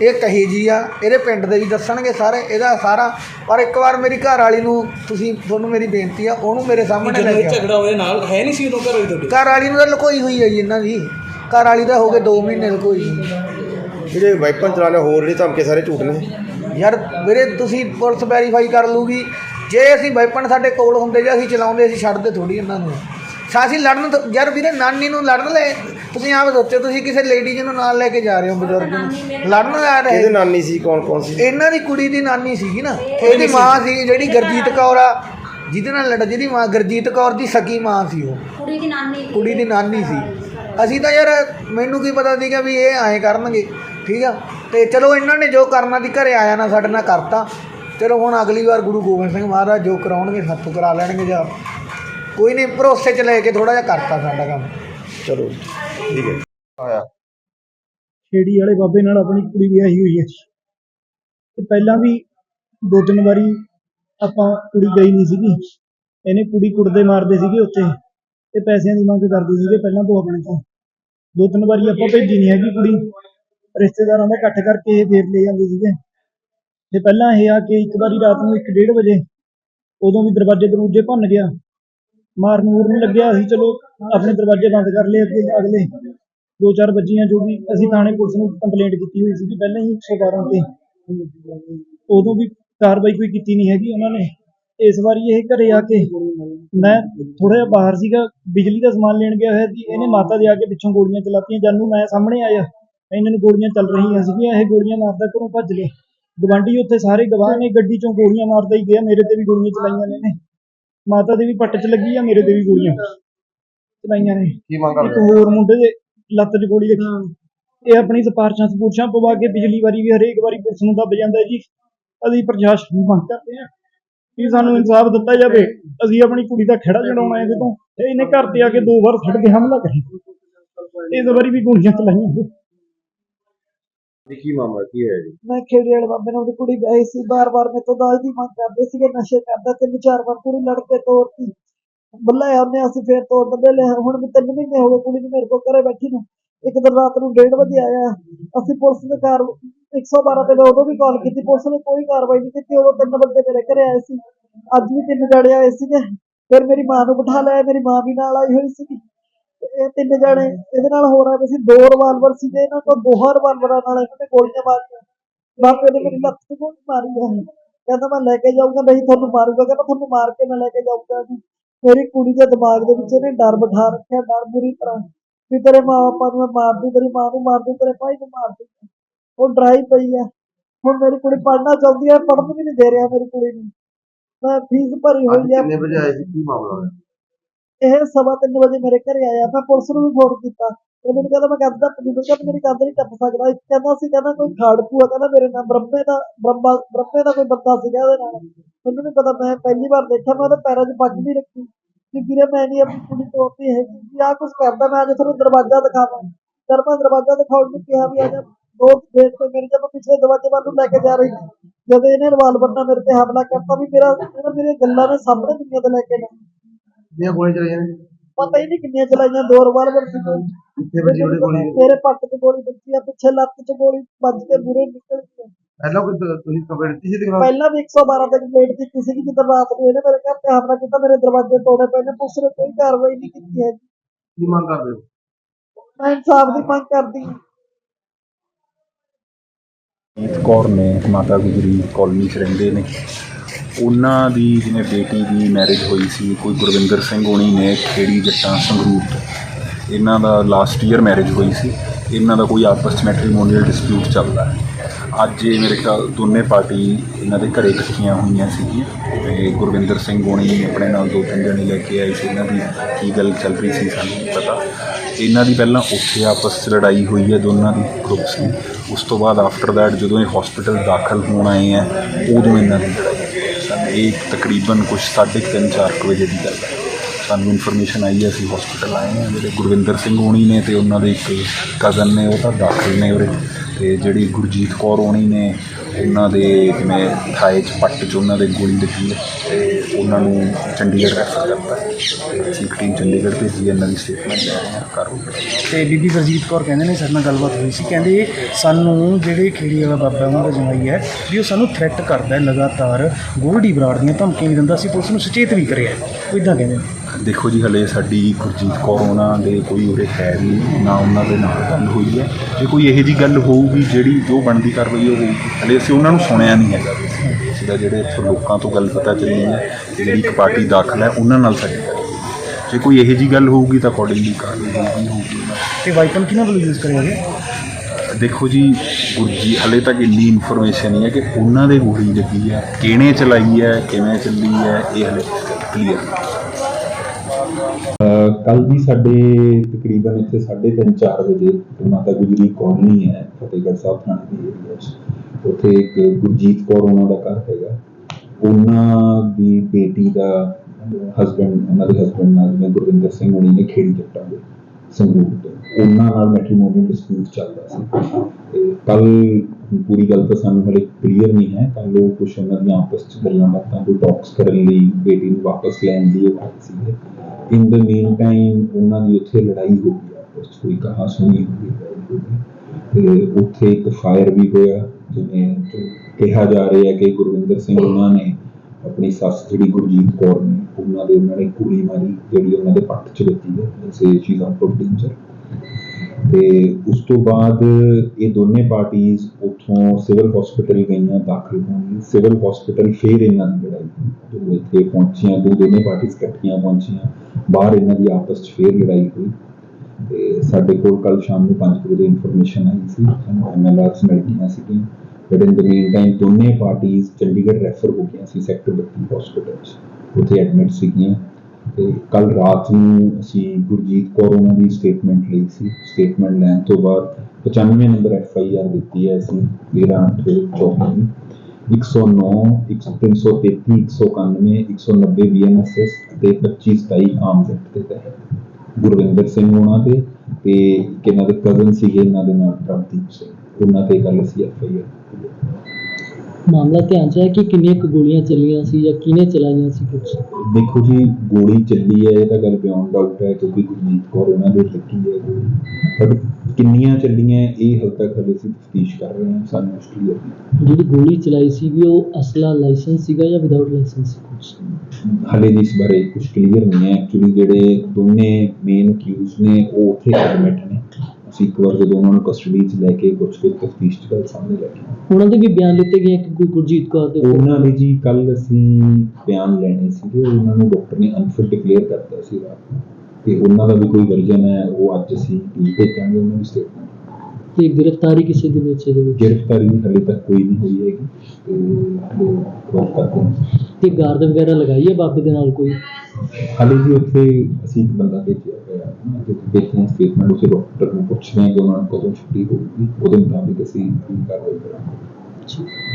ਇਹ ਕਹੀ ਜੀ ਆ ਇਹਦੇ ਪਿੰਡ ਦੇ ਵੀ ਦੱਸਣਗੇ ਸਾਰੇ ਇਹਦਾ ਸਾਰਾ। ਪਰ ਇੱਕ ਵਾਰ ਮੇਰੀ ਘਰ ਵਾਲੀ ਨੂੰ ਤੁਸੀਂ ਤੁਹਾਨੂੰ ਮੇਰੀ ਬੇਨਤੀ ਆ ਉਹਨੂੰ ਮੇਰੇ ਸਾਹਮਣੇ ਲੈ ਕੇ ਆਓ। ਝਗੜਾ ਉਹਦੇ ਨਾਲ ਹੈ ਨਹੀਂ ਸੀ ਉਦੋਂ ਘਰ ਹੋਈ ਤੁਹਾਡੇ ਘਰ ਵਾਲੀ ਨੂੰ ਤਾਂ ਲੁਕੋਈ ਹੋਈ ਹੈ ਜੀ ਇਹਨਾਂ ਦੀ। ਘਰ ਵਾਲੀ ਦਾ ਹੋ ਗਏ 2 ਮਹੀਨੇ ਲੁਕੋਈ ਸੀ ਜਿਹੜੇ ਵਾਈਪਨ ਚਲਾਣੇ ਹੋਰ ਜਿਹੜੇ ਧਮਕੇ ਸਾਰੇ ਝੂਠ ਨੇ। ਯਾਰ ਵੀਰੇ ਤੁਸੀਂ ਪੁਲਿਸ ਵੈਰੀਫਾਈ ਕਰ ਲੂਗੀ ਜੇ ਅਸੀਂ ਵੈਪਨ ਸਾਡੇ ਕੋਲ ਹੁੰਦੇ ਜਾਂ ਅਸੀਂ ਚਲਾਉਂਦੇ ਅਸੀਂ ਛੱਡਦੇ ਥੋੜੀ ਇਹਨਾਂ ਨੂੰ। ਸਾਸੀ ਲੜਨ ਯਾਰ ਵੀਰੇ ਨਾਨੀ ਨੂੰ ਲੜਨ ਲੈ ਤੁਸੀਂ ਆਪ ਸੋਚੋ ਤੁਸੀਂ ਕਿਸੇ ਲੇਡੀਜ਼ ਨੂੰ ਨਾਲ ਲੈ ਕੇ ਜਾ ਰਹੇ ਹੋ ਬਜ਼ੁਰਗ ਨੂੰ? ਲੜਨ ਆ ਰਹੇ ਇਹਦੇ ਨਾਨੀ ਸੀ ਕੌਣ ਕੌਣ ਸੀ? ਇਹਨਾਂ ਦੀ ਕੁੜੀ ਦੀ ਨਾਨੀ ਸੀਗੀ ਨਾ। ਇਹਦੀ ਮਾਂ ਸੀ? ਜਿਹੜੀ ਗਰਜੀਤ ਕੌਰ ਆ। ਜਿਹਦੇ ਨਾਲ ਲੜ ਜਿਹਦੀ ਮਾਂ ਗਰਜੀਤ ਕੌਰ ਦੀ ਸਕੀ ਮਾਂ ਸੀ ਉਹ। ਕੁੜੀ ਦੀ ਨਾਨੀ ਕੁੜੀ ਦੀ ਨਾਨੀ ਸੀ। ਅਸੀਂ ਤਾਂ ਯਾਰ ਮੈਨੂੰ ਕੀ ਪਤਾ ਸੀਗਾ ਵੀ ਇਹ ਐਂ ਕਰਨਗੇ ਠੀਕ ਆ? ਤੇ ਚਲੋ ਇਹਨਾਂ ਨੇ ਜੋ ਕਰਨਾ ਦੀ ਘਰੇ ਆਇਆ ਨਾ ਸਾਡੇ ਨਾਲ ਕਰਤਾ। ਚਲੋ ਹੁਣ ਅਗਲੀ ਵਾਰ ਗੁਰੂ ਗੋਬਿੰਦ ਸਿੰਘ ਮਹਾਰਾਜ ਜੋ ਕਰਾਉਣਗੇ ਸਾਥੋਂ ਕਰਾ ਲੈਣਗੇ ਜਾਂ ਕੋਈ ਨਹੀਂ ਭਰੋਸੇ 'ਚ ਲੈ ਕੇ ਥੋੜਾ ਜਿਹਾ ਕਰਤਾ ਸਾਡਾ ਕੰਮ। ਚਲੋ। ਠੀਕ ਹੈ। ਆਇਆ। ਛੇੜੀ ਵਾਲੇ ਬਾਬੇ ਨਾਲ ਆਪਣੀ ਕੁੜੀ ਵਿਆਹੀ ਹੋਈ ਹੈ। ਤੇ ਪਹਿਲਾਂ ਵੀ ਦੋ ਤਿੰਨ ਵਾਰੀ ਆਪਾਂ ਕੁੜੀ ਗਈ ਨਹੀਂ ਸੀਗੀ। ਇਹਨੇ ਕੁੜੀ ਕੁੱਟਦੇ ਮਾਰਦੇ ਸੀਗੇ ਉੱਥੇ। ਤੇ ਪੈਸਿਆਂ ਦੀ ਮੰਗ ਕਰਦੇ ਸੀਗੇ ਪਹਿਲਾਂ ਤੋਂ ਆਪਣੇ ਤੋਂ। ਦੋ ਤਿੰਨ ਵਾਰੀ ਆਪਾਂ ਭੇਜੀ ਨਹੀਂ ਹੈਗੀ ਕੁੜੀ। ਰਿਸ਼ਤੇਦਾਰਾਂ ਦਾ ਇਕੱਠ ਕਰਕੇ ਇਹ ਫੇਰ ਲੈ ਜਾਂਦੇ ਸੀਗੇ। ਤੇ ਪਹਿਲਾਂ ਇਹ ਆ ਕਿ ਇੱਕ ਵਾਰੀ ਰਾਤ ਨੂੰ 1:30 ਵਜੇ ਉਦੋਂ ਵੀ ਦਰਵਾਜ਼ੇ ਦਰੂਜੇ ਭੰਨ ਗਿਆ। ਮਾਰ ਮੂਰ ਮੂਰਨ ਲੱਗਿਆ ਅਸੀਂ ਚਲੋ ਆਪਣੇ ਦਰਵਾਜ਼ੇ ਬੰਦ ਕਰ ਲਏ ਅੱਗੇ ਅਗਲੇ। ਦੋ ਚਾਰ ਬੱਜੀਆਂ ਜੋ ਵੀ ਅਸੀਂ ਥਾਣੇ ਪੁਲਿਸ ਨੂੰ ਕੰਪਲੇਂਟ ਕੀਤੀ ਹੋਈ ਸੀ ਪਹਿਲਾਂ ਹੀ 112 ਤੇ। ਉਦੋਂ ਵੀ ਕਾਰਵਾਈ ਕੋਈ ਕੀਤੀ ਨਹੀਂ ਹੈਗੀ ਉਹਨਾਂ ਨੇ। ਇਸ ਵਾਰੀ ਇਹ ਘਰੇ ਆ ਕੇ ਮੈਂ ਥੋੜਾ ਜਿਹਾ ਬਾਹਰ ਸੀਗਾ, ਬਿਜਲੀ ਦਾ ਸਮਾਨ ਲੈਣ ਗਿਆ ਹੋਇਆ ਸੀ, ਇਹਨੇ ਮਾਤਾ ਦੇ ਆ ਕੇ ਪਿੱਛੋਂ ਗੋਲੀਆਂ ਚਲਾਤੀਆਂ, ਜਾਨੂੰ ਮੈਂ ਸਾਹਮਣੇ ਆਇਆ। ਇਹਨਾਂ ਨੂੰ ਗੋਲੀਆਂ ਚੱਲ ਰਹੀਆਂ ਸੀਗੀਆਂ, ਇਹ ਗੋਲੀਆਂ ਮਾਰਦਾ ਘਰੋਂ ਭੱਜ ਲਏ। ਗਵਾਂਢੀ ਉੱਥੇ ਸਾਰੇ ਗਵਾਹ ਨੇ, ਗੱਡੀ ਚੋਂ ਗੋਲੀਆਂ ਮਾਰਦਾ ਹੀ ਗਿਆ, ਮੇਰੇ ਤੇ ਵੀ ਗੋਲੀਆਂ ਚਲਾਈਆਂ ਨੇ ਇਹਨੇ। ਮਾਤਾ ਦੇ ਵੀ ਪੱਟ 'ਚ ਲੱਗੀ ਆ ਮੇਰੇ ਤੇ ਵੀ ਗੋਲੀਆਂ ਚਲਾਈਆਂ ਨੇ। ਕੀ ਮੰਗ ਇੱਕ ਹੋਰ ਮੁੰਡੇ ਦੇ ਲੱਤ 'ਚ ਗੋਲੀ ਲੱਗੀ। ਇਹ ਆਪਣੀ ਸਿਫਾਰਸ਼ਾਂ ਸਪੂਰਸ਼ਾਂ ਪਵਾ ਕੇ ਪਿਛਲੀ ਵਾਰੀ ਵੀ ਹਰੇਕ ਵਾਰੀ ਪੁਲਿਸ ਨੂੰ ਦੱਬ ਜਾਂਦਾ ਹੈ ਜੀ। ਅਸੀਂ ਪ੍ਰਸ਼ਾਸਨ ਨੂੰ ਮੰਗ ਕਰਦੇ ਹਾਂ ਕਿ ਸਾਨੂੰ ਇਨਸਾਫ ਦਿੱਤਾ ਜਾਵੇ। ਅਸੀਂ ਆਪਣੀ ਕੁੜੀ ਦਾ ਖੜਾ ਹੈ ਜਦੋਂ ਤੇ ਇਹਨੇ ਘਰ ਤੇ ਆ ਕੇ ਦੋ ਵਾਰ ਛੱਡ ਕੇ ਹਮਲਾ ਕਰਿਆ। ਇਸ ਵਾਰੀ ਵੀ ਗੋਲੀਆਂ ਚਲਾਈਆਂ ਕੀ ਮਾਮਲਾ, ਕੀ ਹੈ ਜੀ? ਮੈਂ ਖੇੜੇ ਵਾਲੇ ਬਾਬੇ ਨਾਲ ਉਹਦੀ ਕੁੜੀ ਗਈ ਸੀ, ਬਾਰ-ਬਾਰ ਮੇਰੇ ਤੋਂ ਦਾਜ ਦੀ ਮੰਗ ਕਰਦੇ ਸੀਗੇ, ਨਸ਼ੇ ਕਰਦਾ ਤਿੰਨ ਚਾਰ ਵਾਰ ਕੁੜੀ ਲੜ ਕੇ ਤੋੜਤੀ ਬੱਲੇ ਉਹਨੇ, ਅਸੀਂ ਫੇਰ ਤੋੜ ਦਿੰਦੇ ਲੈ ਹੁਣ ਵੀ ਤਿੰਨ ਮਹੀਨੇ ਹੋ ਗਏ ਕੁੜੀ ਨੂੰ ਮੇਰੇ ਕੋਲ ਘਰੇ ਬੈਠੀ ਨੂੰ। ਇੱਕ ਦਿਨ ਰਾਤ ਨੂੰ 1:30 ਵਜੇ ਆਇਆ। ਅਸੀਂ ਪੁਲਿਸ ਦੇ ਕਾਰ 112 ਤੇ ਉਦੋਂ ਵੀ ਕਾਲ ਕੀਤੀ। ਪੁਲਿਸ ਨੇ ਕੋਈ ਕਾਰਵਾਈ ਨਹੀਂ ਕੀਤੀ। ਉਦੋਂ ਤਿੰਨ ਬੰਦੇ ਮੇਰੇ ਘਰੇ ਆਏ ਸੀ। ਅੱਜ ਵੀ ਤਿੰਨ ਜਣੇ ਆਏ ਸੀਗੇ। ਫਿਰ ਮੇਰੀ ਮਾਂ ਨੂੰ ਬਿਠਾ ਲਿਆ। ਮੇਰੀ ਮਾਂ ਵੀ ਨਾਲ ਆਈ ਹੋਈ ਸੀਗੀ। ਇਹ ਤਿੰਨ ਜਣੇ, ਇਹਦੇ ਨਾਲ ਹੋ ਰਿਹਾ ਸੀ ਦੋ ਰਿਵਾਲਵਰ ਸੀ ਤੇ ਇਹਨਾਂ ਕੋਲ ਦੋਹਾਂ ਰਿਵਾਲਵਰਾਂ ਨਾਲ ਇਹਨਾਂ ਨੇ ਗੋਲੀਆਂ ਮਾਰੀਆਂ। ਬਾਪੇ ਨੇ ਮੇਰੀ ਲੱਤ ਤੇ ਗੋਲੀ ਮਾਰੀ ਹੈ ਕਹਿੰਦਾ ਮੈਂ ਲੈ ਕੇ ਜਾਊਂਗਾ, ਨਹੀਂ ਤੁਹਾਨੂੰ ਮਾਰੂਗਾ। ਕਹਿੰਦਾ ਤੁਹਾਨੂੰ ਮਾਰ ਕੇ ਮੈਂ ਲੈ ਕੇ ਜਾਊਂਗਾ ਮੇਰੀ ਕੁੜੀ ਦੇ ਦਿਮਾਗ ਦੇ ਵਿੱਚ ਇਹਨੇ ਡਰ ਬਿਠਾ ਰੱਖਿਆ, ਡਰ ਬੁਰੀ ਤਰ੍ਹਾਂ। ਵੀ ਤੇਰੇ ਮਾਂ ਬਾਪਾ ਨੂੰ ਮੈਂ ਮਾਰ ਦੂੰ ਤੇਰੀ ਮਾਂ ਨੂੰ ਮਾਰ ਦੂੰ ਤੇਰੇ ਭਾਈ ਨੂੰ ਮਾਰ ਦੂੰ ਉਹ ਡਰਾਈ ਪਈ ਆ। ਹੁਣ ਮੇਰੀ ਕੁੜੀ ਪੜ੍ਹਨਾ ਚਾਹੁੰਦੀ ਹੈ ਪੜਨ ਵੀ ਨਹੀਂ ਦੇ ਰਿਹਾ ਮੇਰੀ ਕੁੜੀ ਨੂੰ। ਮੈਂ ਫੀਸ ਭਰੀ ਹੋਈ ਹੈ ਕਿੰਨੇ ਵਜੇ ਆਏ ਸੀ? ਕੀ ਮਾਮਲਾ ਹੋਇਆ? ਇਹ ਸਵਾ ਤਿੰਨ ਵਜੇ ਮੇਰੇ ਘਰੇ ਆਇਆ ਮੈਂ ਪੁਲਿਸ ਨੂੰ ਵੀ ਫੋਨ ਕੀਤਾ। ਤੇ ਮੈਨੂੰ ਕਹਿੰਦਾ, ਮੈਂ ਕੰਧ ਦਾ ਨਹੀਂ ਕਹਿੰਦਾ ਮੇਰੀ ਕੰਧ ਨਹੀਂ ਟੱਪ ਸਕਦਾ। ਕਹਿੰਦਾ ਸੀ, ਕਹਿੰਦਾ ਕੋਈ ਖਾੜਕੂ ਆ ਕਹਿੰਦਾ ਮੇਰੇ ਨਾਲ ਬ੍ਰਹਮੇ ਦਾ, ਬ੍ਰਹਮਾ, ਬ੍ਰਹਮੇ ਦਾ ਕੋਈ ਬੰਦਾ ਸੀਗਾ ਇਹਦੇ ਨਾਲ। ਮੈਨੂੰ ਨਹੀਂ ਪਤਾ, ਮੈਂ ਪਹਿਲੀ ਵਾਰ ਦੇਖਿਆ, ਮੈਂ ਉਹਦੇ ਪੈਰਾਂ 'ਚ ਪੱਗ ਵੀ ਰੱਖੀ। ਕਿ ਵੀਰੇ, ਮੈਂ ਨਹੀਂ ਆਪਣੀ ਕੁੜੀ ਤੋਰਦੀ ਹੈਗੀ। ਵੀ ਆਹ ਕੁਝ ਕਰਦਾ, ਮੈਂ ਅੱਜ ਤੁਹਾਨੂੰ ਦਰਵਾਜ਼ਾ ਦਿਖਾਵਾਂ। ਜਦ ਮੈਂ ਦਰਵਾਜ਼ਾ ਦਿਖਾਉਣ ਨੂੰ ਕਿਹਾ ਵੀ ਆ ਜਾ। ਦੋ ਗੇਟ ਤੇ ਮੇਰੀ ਜਦੋਂ ਪਿਛਲੇ ਦਰਵਾਜ਼ੇ ਵੱਲ ਨੂੰ ਲੈ ਕੇ ਜਾ ਰਹੀ ਸੀ। ਜਦੋਂ ਇਹਨੇ ਰਿਵਾਲਵਰ ਨਾਲ ਮੇਰੇ ਤੇ ਹਮਲਾ ਕਰਤਾ, ਵੀ ਮੇਰਾ, ਇਹਨੇ ਮੇਰੀਆਂ ਗੱਲਾਂ ਨੇ ਸਾਹਮਣੇ ਦੁਨੀਆ ਤੇ ਲੈ ਕੇ ਨਾ ਕਿੰਨੀਆਂ ਗੋਲੀਆਂ ਚਲਾਈਆਂ ਨੇ? ਪਤਾ ਹੀ ਨਹੀਂ ਕਿੰਨੀਆਂ ਚਲਾਈਆਂ ਦੋ ਰਿਵਾਲਵਰ ਸੀ ਕਿੱਥੇ ਵੱਜੀ ਉਹਦੀ ਗੋਲੀ? ਮੇਰੇ ਪੱਟ ਤੇ ਗੋਲੀ ਵੱਜੀ ਆ ਪਿੱਛੇ ਲੱਤ 'ਚ ਗੋਲੀ ਵੱਜ ਕੇ ਮੂਰੇ ਨਿਕਲ ਗਈ ਪਹਿਲਾਂ ਕੋਈ ਤੁਸੀਂ ਕੰਪਲੇਂਟ ਦਿੱਤੀ ਸੀ ਦਿਖਾ ਪਹਿਲਾਂ ਵੀ 112 ਤੇ ਕੰਪਲੇਂਟ ਕੀਤੀ ਸੀ ਕਿ ਰਾਤ ਨੂੰ ਇਹਨੇ ਮੇਰੇ ਘਰ ਤੇ ਹਮਲਾ ਕੀਤਾ ਮੇਰੇ ਦਰਵਾਜ਼ੇ ਤੋੜੇ ਪਏ ਨੇ ਪੁਲਿਸ ਨੇ ਕੋਈ ਕਾਰਵਾਈ ਨਹੀਂ ਕੀਤੀ ਹੈ ਕੀ ਮੰਗ ਕਰਦੇ ਹੋ? ਮੈਂ ਇਨਸਾਫ ਦੀ ਮੰਗ ਕਰਦੀ ਹਾਂ। ਜੀਤ ਕੌਰ ਨੇ ਮਾਤਾ ਗੁਜਰੀ ਕਾਲਨੀ 'ਚ ਰਹਿੰਦੇ ਨੇ। ਉਹਨਾਂ ਦੀ ਜਿਵੇਂ ਬੇਟੀ ਦੀ ਮੈਰਿਜ ਹੋਈ ਸੀ, ਕੋਈ ਗੁਰਵਿੰਦਰ ਸਿੰਘ ਹੋਣੀ ਨੇ ਖੇੜੀ ਜੱਟਾਂ ਸੰਗਰੂਰ ਤੋਂ। ਇਹਨਾਂ ਦਾ ਲਾਸਟ ਈਅਰ ਮੈਰਿਜ ਹੋਈ ਸੀ। ਇਹਨਾਂ ਦਾ ਕੋਈ ਆਪਸ 'ਚ ਮੈਟਰੀਮੋਨੀਅਲ ਡਿਸਪਿਊਟ ਚੱਲਦਾ ਹੈ। ਅੱਜ ਇਹ ਮੇਰੇ ਖਿਆਲ ਦੋਨੇ ਪਾਰਟੀ ਇਹਨਾਂ ਦੇ ਘਰੇ ਇਕੱਠੀਆਂ ਹੋਈਆਂ ਸੀਗੀਆਂ। ਤੇ ਗੁਰਵਿੰਦਰ ਸਿੰਘ ਹੋਣੀ ਆਪਣੇ ਨਾਲ ਦੋ ਤਿੰਨ ਜਣੇ ਲੈ ਕੇ ਆਏ ਸੀ। ਇਹਨਾਂ ਦੀ ਕੀ ਗੱਲ ਚੱਲ ਰਹੀ ਸੀ ਸਾਨੂੰ ਨਹੀਂ ਪਤਾ। ਇਹਨਾਂ ਦੀ ਪਹਿਲਾਂ ਉੱਥੇ ਆਪਸ 'ਚ ਲੜਾਈ ਹੋਈ ਹੈ ਦੋਨਾਂ ਦੀ ਗਰੁੱਪਸ ਦੀ। ਉਸ ਤੋਂ ਬਾਅਦ ਆਫਟਰ ਦੈਟ ਜਦੋਂ ਇਹ ਹਸਪੀਟਲ ਦਾਖਲ ਹੋਣ ਆਏ ਆ ਉਦੋਂ ਇਹਨਾਂ ਦੀ ਲੜਾਈ ਇਹ ਤਕਰੀਬਨ ਕੁਝ 3:30 4 ਵਜੇ ਦੀ ਗੱਲ ਹੈ। ਸਾਨੂੰ ਇਨਫੋਰਮੇਸ਼ਨ ਆਈ ਹੈ, ਅਸੀਂ ਹਸਪੀਟਲ ਆਏ ਹਾਂ। ਜਿਹੜੇ ਗੁਰਵਿੰਦਰ ਸਿੰਘ ਹੋਣੀ ਨੇ ਤੇ ਉਹਨਾਂ ਦੇ ਇੱਕ ਕਜ਼ਨ ਨੇ, ਉਹ ਤਾਂ ਦਾਖਲ ਨੇ ਉਰੇ। ਤੇ ਜਿਹੜੀ ਗੁਰਜੀਤ ਕੌਰ ਹੋਣੀ ਨੇ ਉਹਨਾਂ ਦੇ ਜਿਵੇਂ ਥਾਏ 'ਚ ਪੱਟ 'ਚ ਉਹਨਾਂ ਦੇ ਗੋਲੀ ਲੱਗੀ ਹੈ ਤੇ ਉਹਨਾਂ ਨੂੰ ਚੰਡੀਗੜ੍ਹ ਰੈਫਰ ਕਰਤਾ ਇੱਕ ਟੀਮ ਚੰਡੀਗੜ੍ਹ ਭੇਜੀ ਹੈ, ਇਹਨਾਂ ਦੀ ਸਟੇਟਮੈਂਟ ਲੈ ਰਹੇ ਹਾਂ ਕਾਰਵਾਈ ਤੇ ਬੀਬੀ ਗੁਰਜੀਤ ਕੌਰ ਕਹਿੰਦੇ ਨੇ ਸਾਡੇ ਨਾਲ ਗੱਲਬਾਤ ਹੋਈ ਸੀ। ਕਹਿੰਦੇ ਸਾਨੂੰ ਜਿਹੜੇ ਖੇੜੀ ਵਾਲਾ ਬਾਬਾ ਉਹਨਾਂ ਦਾ ਜਮਾਈ ਹੈ ਵੀ ਉਹ ਸਾਨੂੰ ਥ੍ਰੈਟ ਕਰਦਾ ਹੈ ਲਗਾਤਾਰ ਗੋਲਡੀ ਬਰਾੜ ਦੀਆਂ ਧਮਕੀਆਂ ਵੀ ਦਿੰਦਾ ਸੀ ਪੁਲਿਸ ਨੂੰ ਸੁਚੇਤ ਵੀ ਕਰਿਆ ਉਹ ਇਦਾਂ ਕਹਿੰਦੇ ਨੇ। ਦੇਖੋ ਜੀ ਹਲੇ ਸਾਡੀ ਗੁਰਜੀਤ ਕੌਰ ਉਹਨਾਂ ਦੇ ਕੋਈ ਉਰੇ ਹੈ ਨਹੀਂ ਨਾ ਉਹਨਾਂ ਦੇ ਨਾਲ ਗੱਲ ਹੋਈ ਹੈ ਜੇ ਕੋਈ ਇਹੋ ਜੀ ਗੱਲ ਹੋਊਗੀ ਜਿਹੜੀ ਜੋ ਬਣਦੀ ਕਾਰਵਾਈ ਹੋਊਗੀ ਹਲੇ ਅਸੀਂ ਉਹਨਾਂ ਨੂੰ ਸੁਣਿਆ ਨਹੀਂ ਹੈਗਾ ਸਿੱਧਾ ਜਿਹੜੇ ਇੱਥੋਂ ਲੋਕਾਂ ਤੋਂ ਗੱਲ ਪਤਾ ਚੱਲੀ ਹੈ ਜਿਹੜੀ ਇੱਕ ਪਾਰਟੀ ਦਾਖਲ ਹੈ ਉਹਨਾਂ ਨਾਲ ਸਾਡੀ ਗੱਲ ਹੋਈ। ਜੇ ਕੋਈ ਇਹੋ ਜੀ ਗੱਲ ਹੋਊਗੀ ਤਾਂ ਅਕੋਰਡਿੰਗਲੀ ਕਾਰਵਾਈ ਹੋਊਗੀ ਹੋਊਗੀ। ਤੇ ਵਾਈਪਨ ਕਿਹਨਾਂ ਵੱਲੋਂ ਯੂਜ਼ ਕਰਿਆ ਗਿਆ ਦੇਖੋ ਜੀ ਗੁਰਜੀ ਹਲੇ ਤੱਕ ਇੰਨੀ ਇਨਫੋਰਮੇਸ਼ਨ ਨਹੀਂ ਹੈ ਕਿ ਉਹਨਾਂ ਦੇ ਗੋਲੀ ਲੱਗੀ ਹੈ ਕਿਹਨੇ ਚਲਾਈ ਹੈ ਕਿਵੇਂ ਚੱਲੀ ਹੈ ਇਹ ਹਲੇ ਕਲੀਅਰ ਨਹੀਂ ਕੱਲ ਵੀ ਸਾਡੇ ਤਕਰੀਬਨ ਇੱਥੇ 3:30 4 ਵਜੇ ਮਾਤਾ ਗੁਜਰੀ ਕੌਲਨੀ ਹੈ, ਫਤਿਹਗੜ੍ਹ ਸਾਹਿਬ ਥਾਣੇ ਦੇ ਏਰੀਆ 'ਚ ਉੱਥੇ ਇੱਕ ਗੁਰਜੀਤ ਕੌਰ ਉਹਨਾਂ ਦਾ ਘਰ ਹੈਗਾ। ਉਹਨਾਂ ਦੀ ਬੇਟੀ ਦਾ ਹਸਬੰਡ ਉਹਨਾਂ ਦੇ ਹਸਬੰਡ ਨਾਲ ਜਿਵੇਂ ਗੁਰਵਿੰਦਰ ਸਿੰਘ ਹੋਣੀ ਨੇ ਖੇੜੀ ਜੱਟਾਂ ਦੇ ਸੰਗਰੂਰ ਤੋਂ। ਉਹਨਾਂ ਨਾਲ ਮੈਟਰੀਮੋਨੀਅਲ ਡਿਸਪਿਊਟ ਚੱਲਦਾ ਸੀ। ਤੇ ਕੱਲ ਪੂਰੀ ਗੱਲ ਤਾਂ ਸਾਨੂੰ ਹਲੇ ਕਲੀਅਰ ਨਹੀਂ ਹੈ ਕੱਲ ਉਹ ਕੁਛ ਉਹਨਾਂ ਦੀਆਂ ਆਪਸ ਚ ਗੱਲਾਂ ਬਾਤਾਂ ਕੋਈ ਟਾਕਸ ਕਰਨ ਲਈ ਬੇਟੀ ਨੂੰ ਵਾਪਸ ਲੈਣ ਦੀ ਉਹ ਸੀ ਇਨ ਦ ਮੀਨ ਟਾਈਮ ਉਹਨਾਂ ਦੀ ਉੱਥੇ ਲੜਾਈ ਹੋ ਗਈ ਆਪਸ 'ਚ ਕੋਈ ਕਹਾ ਸੁਣੀ ਹੋ ਗਈ। ਤੇ ਉੱਥੇ ਇੱਕ ਫਾਇਰ ਵੀ ਹੋਇਆ ਜਿਵੇਂ ਕਿਹਾ ਜਾ ਰਿਹਾ ਹੈ ਕਿ ਗੁਰਵਿੰਦਰ ਸਿੰਘ ਉਹਨਾਂ ਨੇ ਆਪਣੀ ਸੱਸ ਜਿਹੜੀ ਗੁਰਜੀਤ ਕੌਰ ਨੇ ਉਹਨਾਂ ਦੇ ਉਹਨਾਂ ਨੇ ਗੋਲੀ ਮਾਰੀ ਜਿਹੜੀ ਉਹਨਾਂ ਦੇ ਪੱਟ 'ਚ ਵੱਜੀ ਹੈ ਸੇ ਸ਼ੀ ਆਊਟ ਆਫ ਡੇਂਜਰ ਤੇ ਉਸ ਤੋਂ ਬਾਅਦ ਇਹ ਦੋਨੇ ਪਾਰਟੀਆਂ ਉੱਥੋਂ ਸਿਵਲ ਹਸਪੀਟਲ ਗਈਆਂ, ਦਾਖਲ ਹੋਣ ਸਿਵਲ ਹਸਪੀਟਲ ਫੇਰ ਇਹਨਾਂ ਦੀ ਲੜਾਈ ਹੋਈ। ਜਦੋਂ ਇੱਥੇ ਪਹੁੰਚੀਆਂ, ਦੋ ਦੋਨੇ ਪਾਰਟੀਆਂ ਇਕੱਠੀਆਂ ਪਹੁੰਚੀਆਂ। ਬਾਹਰ ਇਹਨਾਂ ਦੀ ਆਪਸ 'ਚ ਫੇਰ ਲੜਾਈ ਹੋਈ। ਤੇ ਸਾਡੇ ਕੋਲ ਕੱਲ ਸ਼ਾਮ ਨੂੰ 5 ਵਜੇ ਇਨਫੋਰਮੇਸ਼ਨ ਆਈ ਸੀ। ਸਾਨੂੰ ਐਮਐਲਆਰਸ ਮਿਲ ਗਈਆਂ ਸੀਗੀਆਂ। But in the mean time ਦੋਨੇ ਪਾਰਟੀਆਂ ਚੰਡੀਗੜ੍ਹ ਰੈਫਰ ਹੋ ਗਈਆਂ ਸੀ ਸੈਕਟਰ 32 ਹਸਪੀਟਲ 'ਚ। ਉੱਥੇ ਐਡਮਿਟ ਸੀਗੀਆਂ। ਤੇ ਕੱਲ ਰਾਤ ਨੂੰ ਅਸੀਂ ਗੁਰਜੀਤ ਕੌਰ ਉਹਨਾਂ ਦੀ ਸਟੇਟਮੈਂਟ ਲਈ ਸੀ। ਸਟੇਟਮੈਂਟ ਲੈਣ ਤੋਂ ਬਾਅਦ 95 ਨੰਬਰ ਐਫ ਆਈ ਆਰ ਦਿੱਤੀ ਹੈ ਅਸੀਂ 13 24 109 333 191 190 ਬੀਐਨਐਸਐਸ ਤੇ 25 27 ਆਰਮਸ ਐਕਟ ਦੇ ਤਹਿਤ। ਗੁਰਵਿੰਦਰ ਸਿੰਘ ਉਹਨਾਂ ਤੇ ਤੇ ਇਹਨਾਂ ਦੇ ਕਜ਼ਨ ਸੀਗੇ, ਇਹਨਾਂ ਦੇ ਨਾਲ ਪ੍ਰਭਦੀਪ ਸਿੰਘ। ਉਹਨਾਂ ਤੇ ਗੱਲ ਅਸੀਂ ਐਫ ਆਈ ਆਰ ਮਾਮਲਾ ਧਿਆਨ ਚ ਹੈ ਕਿ ਕਿੰਨੀਆਂ ਕੁ ਗੋਲੀਆਂ ਚੱਲੀਆਂ ਸੀ ਜਾਂ ਕਿਹਨੇ ਚਲਾਈਆਂ ਸੀ ਕੁਝ ਦੇਖੋ ਜੀ ਗੋਲੀ ਚੱਲੀ ਹੈ ਇਹ ਤਾਂ ਗੱਲ ਬਿਯੋਂਡ ਡਾਊਟ ਹੈ ਕਿਉਂਕਿ ਗੁਰਜੀਤ ਕੌਰ ਉਹਨਾਂ ਦੇ ਲੱਗੀ ਹੈ। ਬਟ ਕਿੰਨੀਆਂ ਚੱਲੀਆਂ ਇਹ ਹਾਲੇ ਤੱਕ ਹਲੇ ਅਸੀਂ ਤਫਤੀਸ਼ ਕਰ ਰਹੇ ਹਾਂ ਸਾਨੂੰ ਕਲੀਅਰ ਨਹੀਂ ਜਿਹੜੀ ਗੋਲੀ ਚਲਾਈ ਸੀ ਵੀ ਉਹ ਅਸਲਾ ਲਾਇਸੈਂਸ ਸੀਗਾ ਜਾਂ ਵਿਦਆਊਟ ਲਾਇਸੈਂਸ ਸੀ ਕੁਝ ਹਲੇ ਇਸ ਬਾਰੇ ਕੁਝ ਕਲੀਅਰ ਨਹੀਂ ਹੈ। ਐਕਚੁਅਲੀ ਜਿਹੜੇ ਦੋਨੇ ਮੇਨ ਅਕਿਊਜ਼ ਨੇ ਉਹ ਉੱਥੇ ਐਡਮਿਟ ਨੇ। ਅਸੀਂ ਇੱਕ ਵਾਰ ਜਦੋਂ ਉਹਨਾਂ ਨੂੰ ਕਸਟਡੀ 'ਚ ਲੈ ਕੇ ਕੁਝ ਕੁ ਤਫਤੀਸ਼ ਗੱਲ ਸਾਹਮਣੇ ਲੈ ਕੇ ਆਏ। ਉਹਨਾਂ ਦੇ ਵੀ ਬਿਆਨ ਲਿੱਤੇ ਗਏ ਕਿ ਕੋਈ ਗੁਰਜੀਤ ਕੌਰ ਦੇ ਉਹਨਾਂ ਦੇ ਜੀ ਕੱਲ ਅਸੀਂ ਬਿਆਨ ਲੈਣੇ ਸੀਗੇ ਉਹਨਾਂ ਨੂੰ ਡਾਕਟਰ ਨੇ ਅਨਫਿਟ ਡਿਕਲੇਅਰ ਕਰਤਾ ਸੀ ਰਾਤ ਨੂੰ। ਤੇ ਉਹਨਾਂ ਦਾ ਵੀ ਕੋਈ ਵਰਜਨ ਹੈ ਉਹ ਅੱਜ ਅਸੀਂ ਭੇਜਾਂਗੇ ਉਹਨਾਂ ਦੀ ਸਟੇਟਮੈਂਟ ਤੇ ਗ੍ਰਿਫਤਾਰੀ ਕਿਸੇ ਦੇ ਵਿੱਚ ਇਹਦੇ ਵਿੱਚ? ਗ੍ਰਿਫਤਾਰੀ ਹਲੇ ਤੱਕ ਕੋਈ ਨਹੀਂ ਹੋਈ ਹੈਗੀ ਤੇ ਹਲੇ ਵਰਕ ਕਰਦੇ ਹਾਂ। ਤੇ ਗਾਰਡ ਵਗੈਰਾ ਲਗਾਈ ਹੈ ਬਾਬੇ ਦੇ ਨਾਲ ਕੋਈ? ਹਾਲੇ ਜੀ ਉੱਥੇ ਅਸੀਂ ਇੱਕ ਬੰਦਾ ਭੇਜਿਆ। ਤੇ ਦੇਖਦੇ ਸਟੇਟਮੈਂਟ ਉਸੇ ਡਾਕਟਰ ਨੂੰ ਪੁੱਛਦੇ ਕਿ ਉਹਨਾਂ ਨੂੰ ਕਦੋਂ ਛੁੱਟੀ ਹੋਊਗੀ ਉਹਦੇ ਮੁਤਾਬਿਕ ਅਸੀਂ ਕੀ ਕਾਰਵਾਈ ਕਰਾਂਗੇ